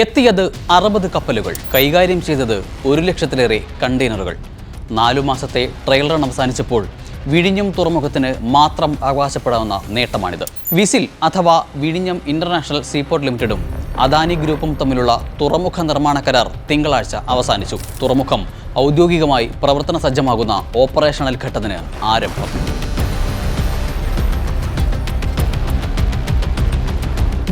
എത്തിയത് അറുപത് കപ്പലുകൾ. കൈകാര്യം ചെയ്തത് ഒരു ലക്ഷത്തിലേറെ കണ്ടെയ്നറുകൾ. നാലു മാസത്തെ ട്രയൽ റൺ അവസാനിച്ചപ്പോൾ വിഴിഞ്ഞം തുറമുഖത്തിന് മാത്രം അവകാശപ്പെടാവുന്ന നേട്ടമാണിത്. വിസിൽ അഥവാ വിഴിഞ്ഞം ഇന്റർനാഷണൽ സീപോർട്ട് ലിമിറ്റഡും അദാനി ഗ്രൂപ്പും തമ്മിലുള്ള തുറമുഖ നിർമ്മാണ കരാർ തിങ്കളാഴ്ച അവസാനിച്ചു. തുറമുഖം ഔദ്യോഗികമായി പ്രവർത്തന സജ്ജമാകുന്ന ഓപ്പറേഷണൽ ഘട്ടത്തിന് ആരംഭം.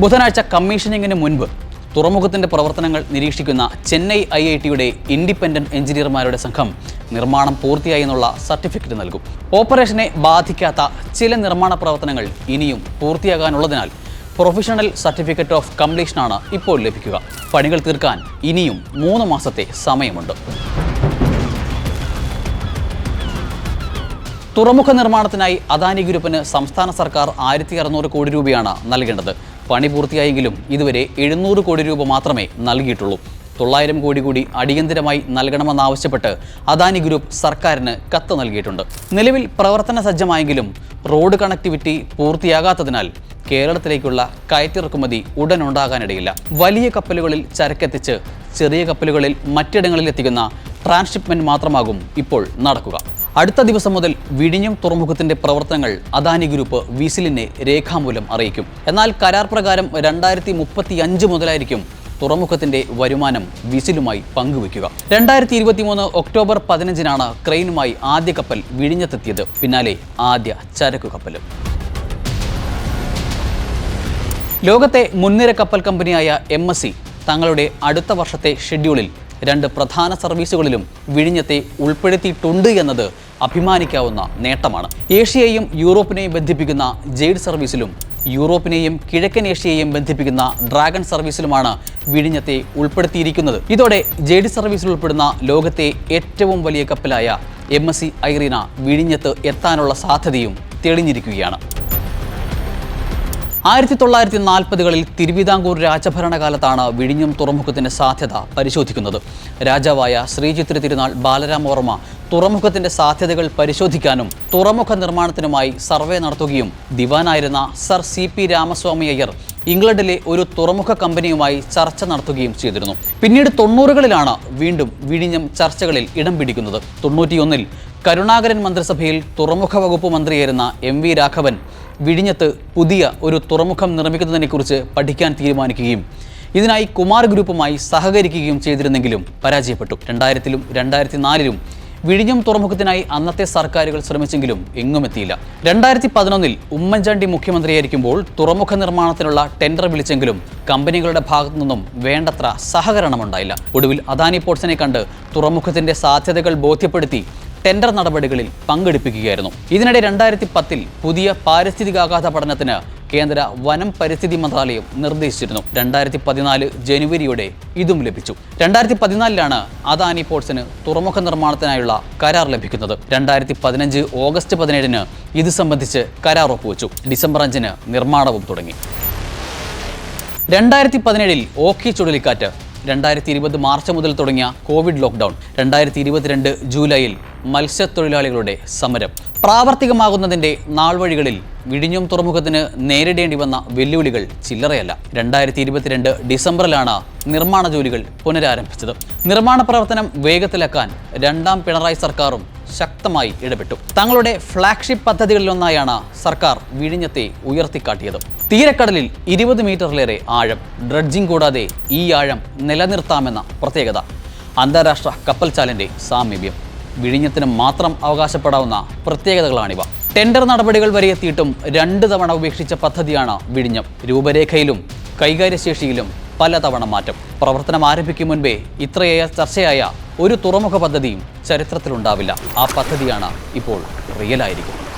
ബുധനാഴ്ച കമ്മീഷനിങ്ങിന് മുൻപ് തുറമുഖത്തിന്റെ പ്രവർത്തനങ്ങൾ നിരീക്ഷിക്കുന്ന ചെന്നൈ ഐ ഐ ടിയുടെ ഇൻഡിപെൻഡന്റ് എഞ്ചിനീയർമാരുടെ സംഘം നിർമ്മാണം പൂർത്തിയായി എന്നുള്ള സർട്ടിഫിക്കറ്റ് നൽകും. ഓപ്പറേഷനെ ബാധിക്കാത്ത ചില നിർമ്മാണ പ്രവർത്തനങ്ങൾ ഇനിയും പൂർത്തിയാകാനുള്ളതിനാൽ പ്രൊഫഷണൽ സർട്ടിഫിക്കറ്റ് ഓഫ് കംപ്ലീഷനാണ് ഇപ്പോൾ ലഭിക്കുക. പണികൾ തീർക്കാൻ ഇനിയും മൂന്ന് മാസത്തെ സമയമുണ്ട്. തുറമുഖ നിർമ്മാണത്തിനായി അദാനി ഗ്രൂപ്പിന് സംസ്ഥാന സർക്കാർ ആയിരത്തി അറുന്നൂറ് കോടി രൂപയാണ് നൽകേണ്ടത്. പണി പൂർത്തിയായെങ്കിലും ഇതുവരെ എഴുന്നൂറ് കോടി രൂപ മാത്രമേ നൽകിയിട്ടുള്ളൂ. തൊള്ളായിരം കോടി കൂടി അടിയന്തിരമായി നൽകണമെന്നാവശ്യപ്പെട്ട് അദാനി ഗ്രൂപ്പ് സർക്കാരിന് കത്ത് നൽകിയിട്ടുണ്ട്. നിലവിൽ പ്രവർത്തന സജ്ജമായെങ്കിലും റോഡ് കണക്ടിവിറ്റി പൂർത്തിയാകാത്തതിനാൽ കേരളത്തിലേക്കുള്ള കയറ്റിറക്കുമതി ഉടൻ ഉണ്ടാകാനിടയില്ല വലിയ കപ്പലുകളിൽ ചരക്കെത്തിച്ച് ചെറിയ കപ്പലുകളിൽ മറ്റിടങ്ങളിൽ എത്തിക്കുന്ന ട്രാൻസ്ഷിപ്മെന്റ് മാത്രമാകും ഇപ്പോൾ നടക്കുക. അടുത്ത ദിവസം മുതൽ വിഴിഞ്ഞം തുറമുഖത്തിന്റെ പ്രവർത്തനങ്ങൾ അദാനി ഗ്രൂപ്പ് വിസിലിനെ രേഖാമൂലം അറിയിക്കും. എന്നാൽ കരാർ പ്രകാരം രണ്ടായിരത്തി മുപ്പത്തി അഞ്ച് മുതലായിരിക്കും തുറമുഖത്തിന്റെ വരുമാനം വിസിലുമായി പങ്കുവയ്ക്കുക. രണ്ടായിരത്തി ഇരുപത്തിമൂന്ന് ഒക്ടോബർ പതിനഞ്ചിനാണ് ക്രെയിനുമായി ആദ്യ കപ്പൽ വിഴിഞ്ഞത്തെത്തിയത്. പിന്നാലെ ആദ്യ ചരക്കു കപ്പലും. ലോകത്തെ മുൻനിര കപ്പൽ കമ്പനിയായ എം തങ്ങളുടെ അടുത്ത വർഷത്തെ ഷെഡ്യൂളിൽ രണ്ട് പ്രധാന സർവീസുകളിലും വിഴിഞ്ഞത്തെ ഉൾപ്പെടുത്തിയിട്ടുണ്ട് എന്നത് അഭിമാനിക്കാവുന്ന നേട്ടമാണ്. ഏഷ്യയെയും യൂറോപ്പിനെയും ബന്ധിപ്പിക്കുന്ന ജെയ്ഡ് സർവീസിലും യൂറോപ്പിനെയും കിഴക്കൻ ഏഷ്യയെയും ബന്ധിപ്പിക്കുന്ന ഡ്രാഗൺ സർവീസിലുമാണ് വിഴിഞ്ഞത്തെ ഉൾപ്പെടുത്തിയിരിക്കുന്നത്. ഇതോടെ ജെയ്ഡ് സർവീസിൽ ഉൾപ്പെടുന്ന ലോകത്തെ ഏറ്റവും വലിയ കപ്പലായ എം എസ് സി ഐറീന വിഴിഞ്ഞത്ത് എത്താനുള്ള സാധ്യതയും തെളിഞ്ഞിരിക്കുകയാണ്. ആയിരത്തി തൊള്ളായിരത്തി നാൽപ്പതുകളിൽ തിരുവിതാംകൂർ രാജഭരണകാലത്താണ് വിഴിഞ്ഞം തുറമുഖത്തിന്റെ സാധ്യത പരിശോധിക്കുന്നത്. രാജാവായ ശ്രീചിത്ര തിരുനാൾ ബാലരാമവർമ്മ തുറമുഖത്തിന്റെ സാധ്യതകൾ പരിശോധിക്കാനും തുറമുഖ നിർമ്മാണത്തിനുമായി സർവേ നടത്തുകയും ദിവാനായിരുന്ന sir C P Ramaswami Iyer ഇംഗ്ലണ്ടിലെ ഒരു തുറമുഖ കമ്പനിയുമായി ചർച്ച നടത്തുകയും ചെയ്തിരുന്നു. പിന്നീട് തൊണ്ണൂറുകളിലാണ് വീണ്ടും വിഴിഞ്ഞം ചർച്ചകളിൽ ഇടം പിടിക്കുന്നത്. തൊണ്ണൂറ്റിയൊന്നിൽ കരുണാകരൻ മന്ത്രിസഭയിൽ തുറമുഖ വകുപ്പ് മന്ത്രിയായിരുന്ന എം വി രാഘവൻ വിഴിഞ്ഞത്ത് പുതിയ ഒരു തുറമുഖം നിർമ്മിക്കുന്നതിനെക്കുറിച്ച് പഠിക്കാൻ തീരുമാനിക്കുകയും ഇതിനായി കുമാർ ഗ്രൂപ്പുമായി സഹകരിക്കുകയും ചെയ്തിരുന്നെങ്കിലും പരാജയപ്പെട്ടു. രണ്ടായിരത്തിലും രണ്ടായിരത്തി നാലിലും വിഴിഞ്ഞം തുറമുഖത്തിനായി അന്നത്തെ സർക്കാരുകൾ ശ്രമിച്ചെങ്കിലും എങ്ങും എത്തിയില്ല. രണ്ടായിരത്തി പതിനൊന്നിൽ ഉമ്മൻചാണ്ടി മുഖ്യമന്ത്രിയായിരിക്കുമ്പോൾ തുറമുഖ നിർമ്മാണത്തിനുള്ള ടെൻഡർ വിളിച്ചെങ്കിലും കമ്പനികളുടെ ഭാഗത്തു നിന്നും വേണ്ടത്ര സഹകരണമുണ്ടായില്ല. ഒടുവിൽ അദാനി പോർട്സിനെ കണ്ട് തുറമുഖത്തിന്റെ സാധ്യതകൾ ബോധ്യപ്പെടുത്തി ടെൻഡർ നടപടികളിൽ പങ്കെടുപ്പിക്കുകയായിരുന്നു. ഇതിനിടെ രണ്ടായിരത്തി പത്തിൽ പുതിയ പാരിസ്ഥിതികാഘാത പഠനത്തിന് കേന്ദ്ര വനം പരിസ്ഥിതി മന്ത്രാലയം നിർദ്ദേശിച്ചിരുന്നു. രണ്ടായിരത്തി പതിനാല് ജനുവരിയോടെ ഇതും ലഭിച്ചു. രണ്ടായിരത്തി പതിനാലിലാണ് അദാനി പോർട്സിന് തുറമുഖ നിർമ്മാണത്തിനായുള്ള കരാർ ലഭിക്കുന്നത്. രണ്ടായിരത്തി പതിനഞ്ച് ഓഗസ്റ്റ് പതിനേഴിന് ഇത് സംബന്ധിച്ച് കരാർ ഒപ്പുവെച്ചു. ഡിസംബർ അഞ്ചിന് നിർമ്മാണവും തുടങ്ങി. രണ്ടായിരത്തി പതിനേഴിൽ ഓഖി ചുഴലിക്കാറ്റ് രണ്ടായിരത്തി ഇരുപത് മാർച്ച് മുതൽ തുടങ്ങിയ കോവിഡ് ലോക്ക്ഡൗൺ രണ്ടായിരത്തി ഇരുപത്തിരണ്ട് ജൂലൈയിൽ മത്സ്യത്തൊഴിലാളികളുടെ സമരം. പ്രാവർത്തികമാകുന്നതിന്റെ നാൾവഴികളിൽ വിഴിഞ്ഞം തുറമുഖത്തിന് നേരിടേണ്ടി വന്ന വെല്ലുവിളികൾ ചില്ലറയല്ല. രണ്ടായിരത്തി ഇരുപത്തിരണ്ട് ഡിസംബറിലാണ് നിർമ്മാണ ജോലികൾ പുനരാരംഭിച്ചത്. നിർമ്മാണ പ്രവർത്തനം വേഗത്തിലാക്കാൻ രണ്ടാം പിണറായി സർക്കാരും ശക്തമായി ഇടപെട്ടു. തങ്ങളുടെ ഫ്ളാഗ്ഷിപ്പ് പദ്ധതികളിലൊന്നായാണ് സർക്കാർ വിഴിഞ്ഞത്തെ ഉയർത്തിക്കാട്ടിയത്. തീരക്കടലിൽ ഇരുപത് മീറ്ററിലേറെ ആഴം. ഡ്രഡ്ജിംഗ് കൂടാതെ ഈ ആഴം നിലനിർത്താമെന്ന പ്രത്യേകത. അന്താരാഷ്ട്ര കപ്പൽ ചാലിന്റെ സാമീപ്യം. വിഴിഞ്ഞത്തിന് മാത്രം അവകാശപ്പെടാവുന്ന പ്രത്യേകതകളാണിവ. ടെൻഡർ നടപടികൾ വരെ എത്തിയിട്ടും രണ്ട് തവണ ഉപേക്ഷിച്ച പദ്ധതിയാണ് വിഴിഞ്ഞം. രൂപരേഖയിലും കൈകാര്യശേഷിയിലും പലതവണ മാറ്റം. പ്രവർത്തനം ആരംഭിക്കും മുൻപേ ഇത്രയേറെ ചർച്ചയായ ഒരു തുറമുഖ പദ്ധതിയും ചരിത്രത്തിലുണ്ടാവില്ല. ആ പദ്ധതിയാണ് ഇപ്പോൾ റിയലായിരിക്കുന്നത്